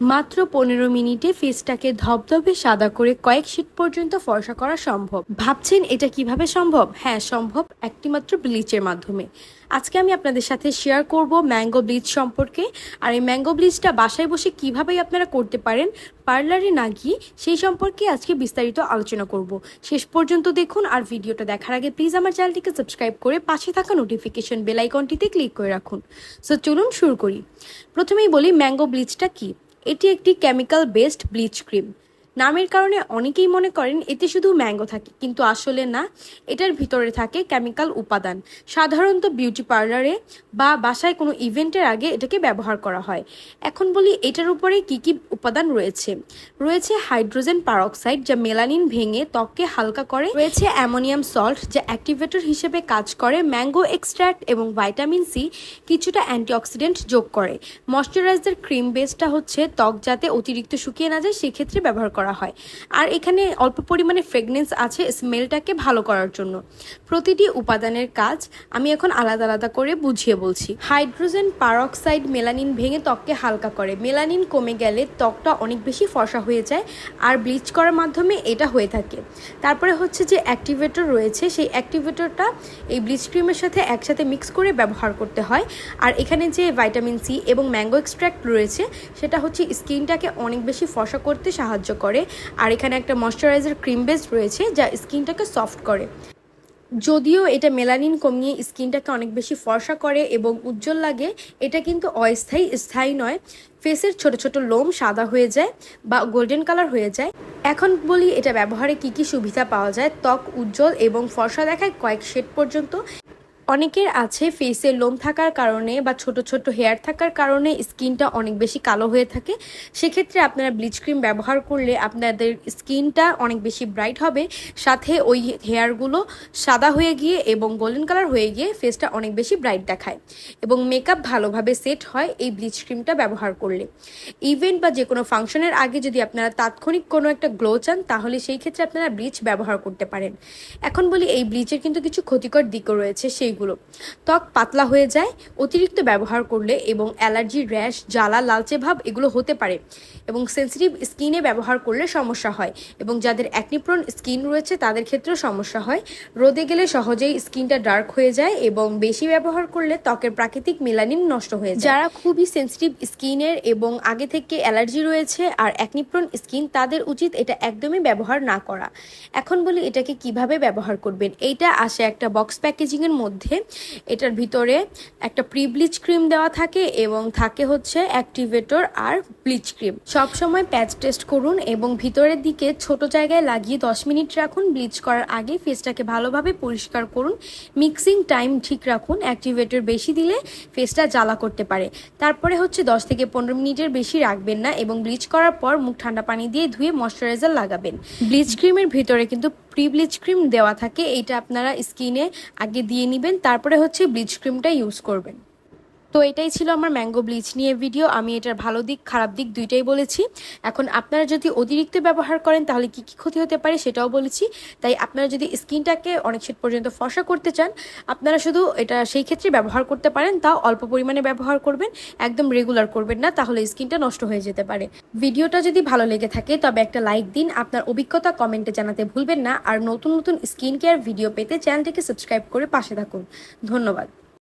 মাত্র পনেরো মিনিটে ফেসটাকে ধবধবে সাদা করে কয়েক শীত পর্যন্ত ফর্সা করা সম্ভব। ভাবছেন এটা কীভাবে সম্ভব? হ্যাঁ সম্ভব একটিমাত্র ব্লিচের মাধ্যমে। আজকে আমি আপনাদের সাথে শেয়ার করব ম্যাঙ্গো ব্লিচ সম্পর্কে। আর এই ম্যাঙ্গো ব্লিচটা বাসায় বসে কীভাবে আপনারা করতে পারেন, পার্লারে না গিয়ে সেই সম্পর্কে আজকে বিস্তারিত আলোচনা করব। শেষ পর্যন্ত দেখুন আর ভিডিওটা দেখার আগে প্লিজ আমার চ্যানেলটিকে সাবস্ক্রাইব করে পাশে থাকা নোটিফিকেশন বেলাইকনটিতে ক্লিক করে রাখুন। সো চলুন শুরু করি। প্রথমেই বলি ম্যাঙ্গো ব্লিচটা কী? এটি একটি কেমিক্যাল বেসড ব্লিচ ক্রিম নামের কারণে অনেকেই মনে করেন এতে শুধু ম্যাঙ্গো থাকে, কিন্তু আসলে না, এটার ভিতরে থাকে কেমিক্যাল উপাদান। সাধারণত বিউটি পার্লারে বা বাসায় কোনো ইভেন্টের আগে এটাকে ব্যবহার করা হয়। এখন বলি এটার উপরে কি কি উপাদান রয়েছে। রয়েছে হাইড্রোজেন পারক্সাইড যা মেলানিন ভেঙে ত্বককে হালকা করে। রয়েছে অ্যামোনিয়াম সল্ট যা অ্যাক্টিভেটর হিসেবে কাজ করে। ম্যাঙ্গো এক্সট্র্যাক্ট এবং ভাইটামিন সি কিছুটা অ্যান্টিঅক্সিডেন্ট যোগ করে। ময়শ্চারাইজার ক্রিম বেসটা হচ্ছে ত্বক যাতে অতিরিক্ত শুকিয়ে না যায়, সেক্ষেত্রে ব্যবহার করা হয়। আর এখানে অল্প পরিমাণে ফ্রেগনেন্স আছে স্মেলটাকে ভালো করার জন্য। প্রতিটি উপাদানের কাজ আমি এখন আলাদা আলাদা করে বুঝিয়ে বলছি। হাইড্রোজেন পারক্সাইড মেলানিন ভেঙে ত্বককে হালকা করে। মেলানিন কমে গেলে ত্বকটা অনেক বেশি ফসা হয়ে যায় আর ব্লিচ করার মাধ্যমে এটা হয়ে থাকে। তারপরে হচ্ছে যে অ্যাক্টিভেটর রয়েছে, সেই অ্যাক্টিভেটরটা এই ব্লিচ ক্রিমের সাথে একসাথে মিক্স করে ব্যবহার করতে হয়। আর এখানে যে ভাইটামিন সি এবং ম্যাঙ্গো এক্সট্র্যাক্ট রয়েছে, সেটা হচ্ছে স্কিনটাকে অনেক বেশি ফসা করতে সাহায্য করে। আর এখানে একটা ময়শ্চারাইজার ক্রিম বেস রয়েছে, যা স্কিনটাকে সফট করে। যদিও এটা মেলানিন কমিয়ে স্কিনটাকে অনেক বেশি ফর্সা করে এবং উজ্জ্বল লাগে, এটা কিন্তু অস্থায়ী, স্থায়ী নয়। ফেসের ছোট ছোট লোম সাদা হয়ে যায় বা গোল্ডেন কালার হয়ে যায়। এখন বলি, এটা ব্যবহারে কি কি সুবিধা পাওয়া যায়? ত্বক উজ্জ্বল এবং ফর্সা দেখায় কয়েক শেড পর্যন্ত। অনেকের আছে ফেসে লোম থাকার কারণে বা ছোট ছোট হেয়ার থাকার কারণে স্কিনটা অনেক বেশি কালো হয়ে থাকে। সেক্ষেত্রে আপনারা ব্লিচ ক্রিম ব্যবহার করলে আপনাদের স্কিনটা অনেক বেশি ব্রাইট হবে। সাথে ওই হেয়ারগুলো সাদা হয়ে গিয়ে এবং গোল্ডেন কালার হয়ে গিয়ে ফেসটা অনেক বেশি ব্রাইট দেখায় এবং মেকআপ ভালোভাবে সেট হয় এই ব্লিচ ক্রিমটা ব্যবহার করলে। ইভেন্ট বা যে কোনো ফাংশনের আগে যদি আপনারা তাৎক্ষণিক কোনো একটা গ্লো চান, তাহলে সেই ক্ষেত্রে আপনারা ব্লিচ ব্যবহার করতে পারেন। এখন বলি এই ব্লিচের কিন্তু কিছু ক্ষতিকর দিকও রয়েছে, সেই এইগুলো ত্বক পাতলা হয়ে যায়, অতিরিক্ত ব্যবহার করলে এবং অ্যালার্জি, র্যাশ, জ্বালা, লালচে ভাব এগুলো হতে পারে এবং সেন্সিটিভ স্কিনে ব্যবহার করলে সমস্যা হয় এবং যাদের অ্যাকনিপ্রন স্কিন রয়েছে তাদের ক্ষেত্রেও সমস্যা হয়। রোদে গেলে সহজেই স্কিনটা ডার্ক হয়ে যায় এবং বেশি ব্যবহার করলে ত্বকের প্রাকৃতিক মেলানিন নষ্ট হয়ে যায়। যারা খুবই সেন্সিটিভ স্কিনের এবং আগে থেকে অ্যালার্জি রয়েছে আর অ্যাকনিপ্রন স্কিন তাদের উচিত এটা একদমই ব্যবহার না করা। এখন বলি এটাকে কীভাবে ব্যবহার করবেন? এইটা আসে একটা বক্স প্যাকেজিংয়ের মধ্যে। এটার ভিতরে একটা প্রি ব্লিচ ক্রিম দেওয়া থাকে এবং থাকে হচ্ছে অ্যাক্টিভেটর আর ব্লিচ ক্রিম সব সময় প্যাচ টেস্ট করুন এবং ভিতরের দিকে ছোট জায়গায় লাগিয়ে দশ মিনিট রাখুন। ব্লিচ করার আগে ফেসটাকে ভালোভাবে পরিষ্কার করুন। মিক্সিং টাইম ঠিক রাখুন। অ্যাক্টিভেটর বেশি দিলে ফেসটা জ্বালা করতে পারে। তারপরে হচ্ছে দশ থেকে পনেরো মিনিটের বেশি রাখবেন না এবং ব্লিচ করার পর মুখ ঠান্ডা পানি দিয়ে ধুয়ে ময়শ্চারাইজার লাগাবেন। ব্লিচ ক্রিমের ভিতরে কিন্তু প্রি ব্লিচ ক্রিম দেওয়া থাকে, এইটা আপনারা স্কিনে আগে দিয়ে নেবেন, তারপরে হচ্ছে ব্লিচ ক্রিমটা ইউজ করবেন। তো এটাই ছিল আমার ম্যাঙ্গো ব্লিচ নিয়ে ভিডিও। আমি এটার ভালো দিক, খারাপ দিক দুইটাই বলেছি। এখন আপনারা যদি অতিরিক্ত ব্যবহার করেন, তাহলে কি কি ক্ষতি হতে পারে সেটাও বলেছি। তাই আপনারা যদি স্কিনটাকে অনেক সেট পর্যন্ত ফসা করতে চান, আপনারা শুধু এটা সেই ক্ষেত্রে ব্যবহার করতে পারেন তাও অল্প পরিমাণে ব্যবহার করবেন, একদম রেগুলার করবেন না, তাহলে স্কিনটা নষ্ট হয়ে যেতে পারে। ভিডিওটা যদি ভালো লেগে থাকে, তবে একটা লাইক দিন, আপনার অভিজ্ঞতা কমেন্টে জানাতে ভুলবেন না, আর নতুন নতুন স্কিন কেয়ার ভিডিও পেতে চ্যানেলটিকে সাবস্ক্রাইব করে পাশে থাকুন। ধন্যবাদ।